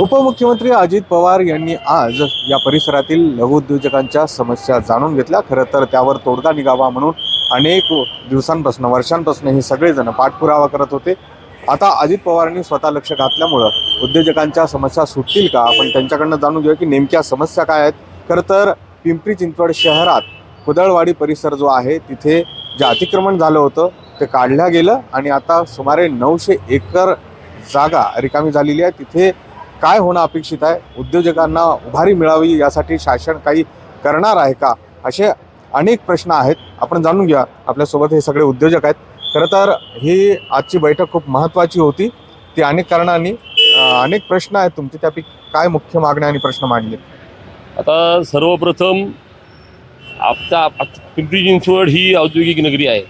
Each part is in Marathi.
उपमुख्यमंत्री अजित पवार यांनी आज या परिसरातील लघुउद्योजकांच्या समस्या जाणून घेतल्या. खरं तर त्यावर तोडगा निघावा म्हणून अनेक दिवसांपासून वर्षांपासून हे सगळेजण पाठपुरावा करत होते. आता अजित पवारांनी स्वतः लक्ष घातल्यामुळं उद्योजकांच्या समस्या सुटतील का? आपण त्यांच्याकडनं जाणून घेऊया की नेमक्या समस्या काय आहेत. खरं तर पिंपरी चिंचवड शहरात कुदळवाडी परिसर जो आहे तिथे जे अतिक्रमण झालं होतं ते काढलं गेलं आणि आता सुमारे नऊशे एकर जागा रिकामी झालेली आहे. तिथे काय होणं अपेक्षित आहे? उद्योजकांना उभारी मिळावी यासाठी शासन काही करणार आहे का? असे अनेक प्रश्न आहेत. आपण जाणून घ्या. आपल्यासोबत हे सगळे उद्योजक आहेत. खरं तर ही आजची बैठक खूप महत्त्वाची होती. ती अनेक कारणांनी अनेक प्रश्न आहेत. तुमचे त्यापैकी काय मुख्य मागण्या आणि प्रश्न मांडले? आता सर्वप्रथम आत्ता पिंपरी चिंचवड ही औद्योगिक नगरी आहे.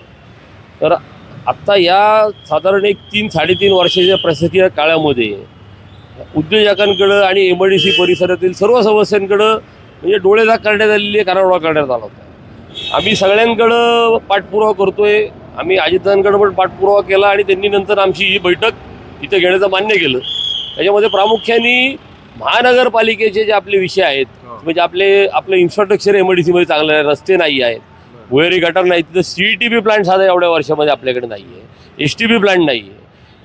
तर आत्ता या साधारण एक तीन साडेतीन वर्षाच्या प्रशासकीय काळामध्ये उद्योजकांकडं आणि एम आय डी सी परिसरातील सर्व समस्यांकडं म्हणजे डोळेझाक करण्यात आलेली कानाडोळा करण्यात आला होता. आम्ही सगळ्यांकडं पाठपुरावा करतोय. आम्ही अजितांकडं पण पाठपुरावा केला आणि त्यांनी नंतर आमची ही बैठक इथं घेण्याचं मान्य केलं. त्याच्यामध्ये प्रामुख्याने महानगरपालिकेचे जे आपले विषय आहेत म्हणजे आपले आपलं इन्फ्रास्ट्रक्चर एममध्ये चांगलं आहे रस्ते नाही आहेत भुयारी गटर नाही तिथं सी टी बी प्लांट साधा एवढ्या वर्षामध्ये आपल्याकडे नाही आहे एस टी बी प्लांट नाही आहे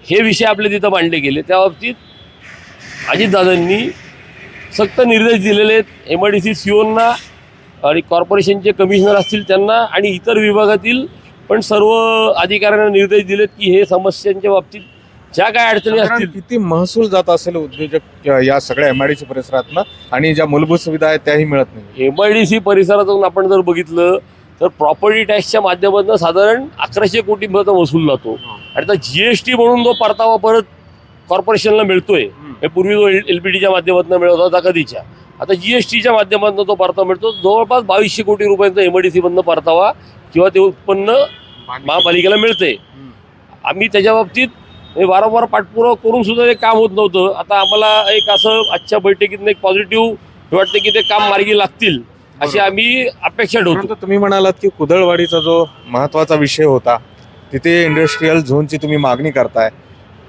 हे विषय आपले तिथं मांडले गेले. त्या बाबतीत अजितदादांनी सक्त निर्देश दिलेले आहेत. एम आय डी सी सीओना आणि कॉर्पोरेशनचे कमिशनर असतील त्यांना आणि इतर विभागातील पण सर्व अधिकाऱ्यांना निर्देश दिलेत की हे समस्यांच्या बाबतीत ज्या काय अडचणी असतील किती महसूल जात असेल उद्योजक या सगळ्या एम आय डी सी परिसरातनं? आणि ज्या मूलभूत सुविधा आहेत त्याही मिळत नाही एम आय डी सी परिसरातून आपण जर बघितलं तर प्रॉपर्टी टॅक्सच्या माध्यमातून साधारण अकराशे कोटीपर्यंत वसूल जातो. आणि आता जी एस टी म्हणून जो परतावा परत कॉर्पोरेशनला मिळतोय. हे पूर्वी जो एल पी टीच्या माध्यमातून मिळत होता कधीच्या? आता जी एस टीच्या माध्यमातून तो परतावा मिळतो. जवळपास बावीसशे कोटी रुपयांचा एम आय डी सीमधनं परतावा किंवा ते उत्पन्न महापालिकेला मिळते आम्ही त्याच्या बाबतीत हे वारंवार पाठपुरावा करून सुद्धा ते काम होत नव्हतं. आता आम्हाला एक असं आजच्या बैठकीतनं एक पॉझिटिव्ह वाटतं की ते काम मार्गी लागतील अशी. आम्ही अपेक्षा ठेवतो. परंतु तुम्ही म्हणालात की कुदळवाडीचा जो महत्त्वाचा विषय होता तिथे इंडस्ट्रीयल झोनची तुम्ही मागणी करताय.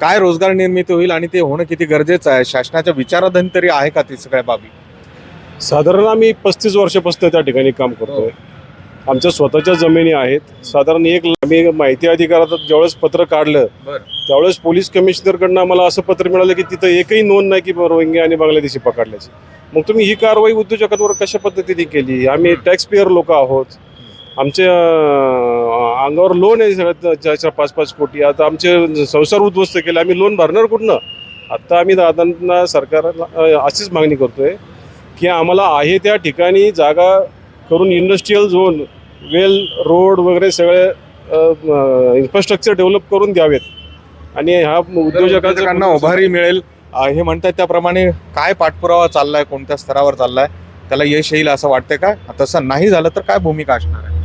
काय रोजगार निर्मिती होईल आणि ते होणं किती गरजेचं आहे? शासनाच्या विचाराधीन तरी आहे का ती सगळ्या बाबी? साधारण आम्ही पस्तीस वर्षापासून त्या ठिकाणी काम करतोय. आमच्या स्वतःच्या जमिनी आहेत. साधारण एक आम्ही माहिती अधिकारात ज्यावेळेस पत्र काढलं. त्यावेळेस पोलीस कमिशनरकडनं आम्हाला असं पत्र मिळालं की तिथं एकही नोंद नाही की रोहिंग्या आणि बांगलादेशी पकडल्याची. मग तुम्ही ही कारवाई उद्योजकांवर कशा पद्धतीने केली? आम्ही टॅक्स पेअर लोक आहोत. आमच्या अंगावर लोन आहे सगळ्यात चार चार पाच पाच कोटी. आता आमचे संसार उद्ध्वस्त केले. आम्ही लोन भरणार कुठनं? आत्ता आम्ही दादांना सरकारला अशीच मागणी करतोय की आम्हाला आहे त्या ठिकाणी जागा करून इंडस्ट्रीयल झोन वेल रोड वगैरे सगळे इन्फ्रास्ट्रक्चर डेव्हलप करून द्यावेत. आणि ह्या उद्योजकांना उभारी मिळेल. हे म्हणतात त्याप्रमाणे काय पाठपुरावा चाललाय कोणत्या स्तरावर चाललाय त्याला यश येईल असं वाटतंय का? तसं नाही झालं तर काय भूमिका असणार आहे?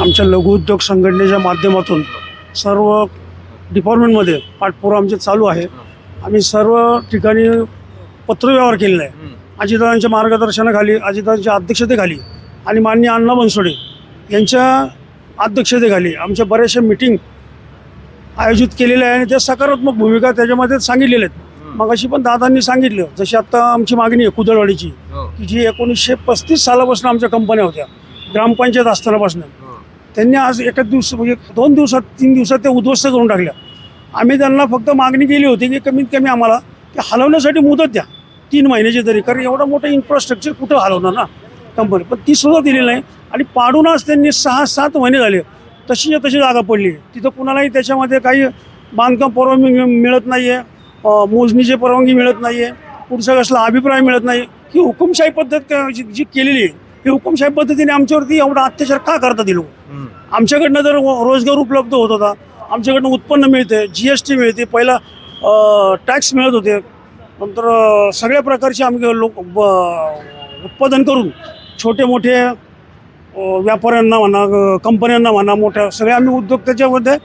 आमच्या लघुउद्योग संघटनेच्या माध्यमातून सर्व डिपार्टमेंटमध्ये पाठपुरावा आमचे चालू आहे. आम्ही सर्व ठिकाणी पत्रव्यवहार केलेला आहे. अजितदादांच्या मार्गदर्शनाखाली अजितदादांच्या अध्यक्षतेखाली आणि माननीय अण्णा बनसोडे यांच्या अध्यक्षतेखाली आमच्या बऱ्याचशा मिटिंग आयोजित केलेल्या आहे आणि त्या सकारात्मक भूमिका त्याच्यामध्ये सांगितलेल्या आहेत. मग अशी पण दादांनी सांगितलं जशी आत्ता आमची मागणी आहे कुदळवाडीची की जी एकोणीसशे पस्तीस सालापासून आमच्या कंपन्या होत्या ग्रामपंचायत असतानापासून. त्यांनी आज एका दिवस म्हणजे दोन दिवसात तीन दिवसात त्या उद्ध्वस्त करून टाकल्या. आम्ही त्यांना फक्त मागणी केली होती की कमीत कमी आम्हाला ते हलवण्यासाठी मुदत द्या. तीन महिन्याची तरी कारण एवढं मोठं इन्फ्रास्ट्रक्चर कुठं हलवणार ना कंपनी पण ती सुद्धा दिली नाही आणि पाडून आज त्यांनी सहा सात महिने झाले. तशीच्या तशी जागा पडली. तिथं कुणालाही त्याच्यामध्ये काही बांधकाम परवानगी मिळत नाही आहे मोजणीची परवानगी मिळत नाही आहे पुढचा कसला अभिप्राय मिळत नाही. ही हुकुमशाही पद्धत का- जी जी केलेली आहे ही हुकुमशाही पद्धतीने आमच्यावरती एवढा अत्याचार का करतात ही लोक? आमच्याकडनं जर रोजगार उपलब्ध होत होता. आमच्याकडनं उत्पन्न मिळते जी एस टी मिळते. पहिला टॅक्स मिळत होते. नंतर सगळ्या प्रकारचे आम्ही लोक उत्पादन करून छोटे मोठे व्यापाऱ्यांना म्हणा कंपन्यांना म्हणा मोठ्या सगळे आम्ही उद्योग त्याच्यामध्ये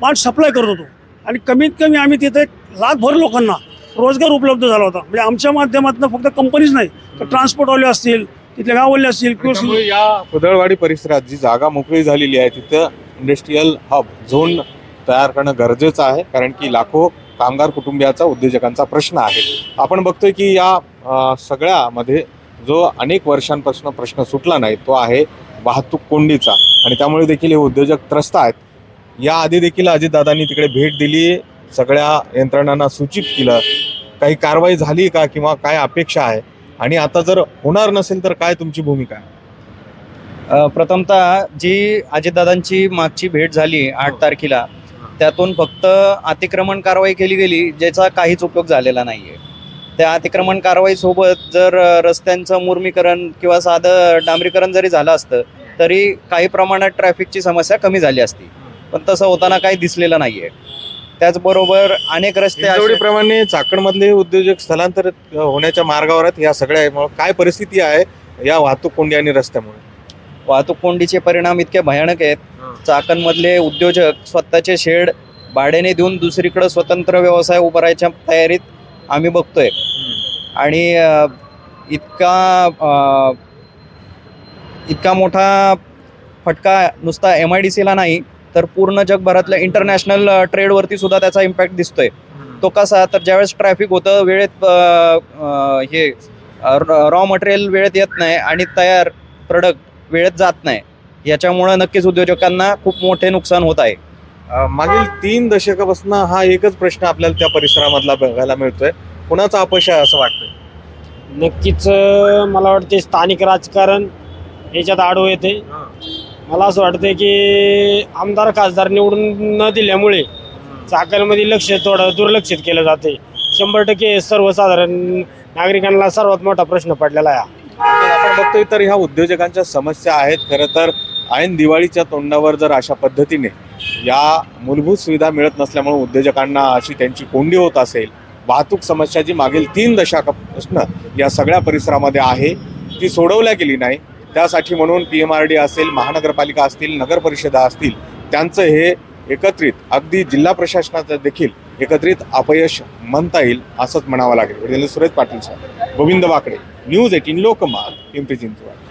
पार्ट सप्लाय करत होतो. आणि कमीत कमी आम्ही तिथे लाखभर लोकांना रोजगार उपलब्ध झाला होता. म्हणजे आमच्या माध्यमातून फक्त कंपनीच नाही तर ट्रान्सपोर्टवाले असतील तिथले गाववाले असतील किंवा त्यामुळे या कुदळवाडी परिसरात जी जागा मोकळी झालेली आहे तिथं इंडस्ट्रीयल हब झोन तयार करणं गरजेचं आहे कारण की लाखो कामगार कुटुंबियाचा उद्योजकांचा प्रश्न आहे. आपण बघतोय की या अ, सगळ्यामध्ये जो अनेक वर्षांपासून प्रश्न सुटला नाही तो आहे वाहतूक कोंडीचा. आणि त्यामुळे देखील हे उद्योजक त्रस्त आहेत. या आधी देखील अजितदादांनी तिकडे भेट दिली सगळ्या यंत्रणांना सूचित केलं. काही कारवाई झाली का किंवा काय अपेक्षा आहे? आणि आता जर होणार नसेल तर काय तुमची भूमिका? आहे प्रथमतः जी अजितदादांची मागची भेट झाली आठ तारखेला त्यातून फक्त अतिक्रमण कारवाई केली गेली ज्याचा काहीच उपयोग झालेला नाही आहे त्या अतिक्रमण कारवाईसोबत जर रस्त्यांचं मुर्मीकरण किंवा साधं डांबरीकरण जरी झालं असतं तरी काही प्रमाणात ट्रॅफिकची समस्या कमी झाली असती. पण तसं होताना काही दिसलेलं नाही आहे त्याचबरोबर अनेक रस्ते असे- हिंजवडीप्रमाणे चाकणमधले उद्योजक स्थलांतरित होण्याच्या मार्गावर आहेत या सगळ्या काय परिस्थिती आहे या वाहतूक कोंडी आणि रस्त्यामुळे? वाहतूक कोंडीचे परिणाम इतके भयानक आहेत. चाकणमधले उद्योजक स्वतःचे शेड भाड्याने देऊन दुसरीकडे स्वतंत्र व्यवसाय उभारायच्या तयारीत आम्ही बघतोय. आणि अ, इतका अ, इतका मोठा फटका नुसता एम आय डी सीला नाही तर पूर्ण जगभरातल्या इंटरनॅशनल ट्रेडवरती सुद्धा त्याचा इम्पॅक्ट दिसतोय. तो कसा तर ज्यावेळेस ट्रॅफिक होतं वेळेत हे रॉ मटेरियल वेळेत येत नाही आणि तयार प्रोडक्ट वेळेत जात नाही. याच्यामुळं नक्कीच उद्योजकांना खूप मोठे नुकसान होत आहे. मागील तीन दशकापासून हा एकच प्रश्न आपल्याला त्या परिसरामधला बघायला मिळतोय. कुणाचा अपयश आहे असं वाटतंय? नक्कीच मला वाटते स्थानिक राजकारण याच्यात आडव येते मला असं वाटतं की आमदार खासदार निवडून न दिल्यामुळे चाकणमध्ये लक्ष थोडं दुर्लक्षित केलं जाते शंभर टक्के सर्वसाधारण नागरिकांना सर्वात मोठा प्रश्न पडलेला आहे आपण बघतोय तर ह्या उद्योजकांच्या समस्या आहेत. खरं तर ऐन दिवाळीच्या तोंडावर जर अशा पद्धतीने या मूलभूत सुविधा मिळत नसल्यामुळे उद्योजकांना अशी त्यांची कोंडी होत असेल वाहतूक समस्या जी मागील तीन दशकापासून या सगळ्या परिसरामध्ये आहे ती सोडवल्या गेली नाही. त्यासाठी म्हणून पी एम आर डी असेल महानगरपालिका असतील नगरपरिषदा असतील त्यांचं हे एकत्रित अगदी जिल्हा प्रशासनाचं देखील एकत्रित अपयश म्हणता येईल असंच म्हणावं लागेल. सुरेश पाटील साहेब गोविंद वाकडे न्यूज एटीन लोकमाल पिंपरी चिंचवड.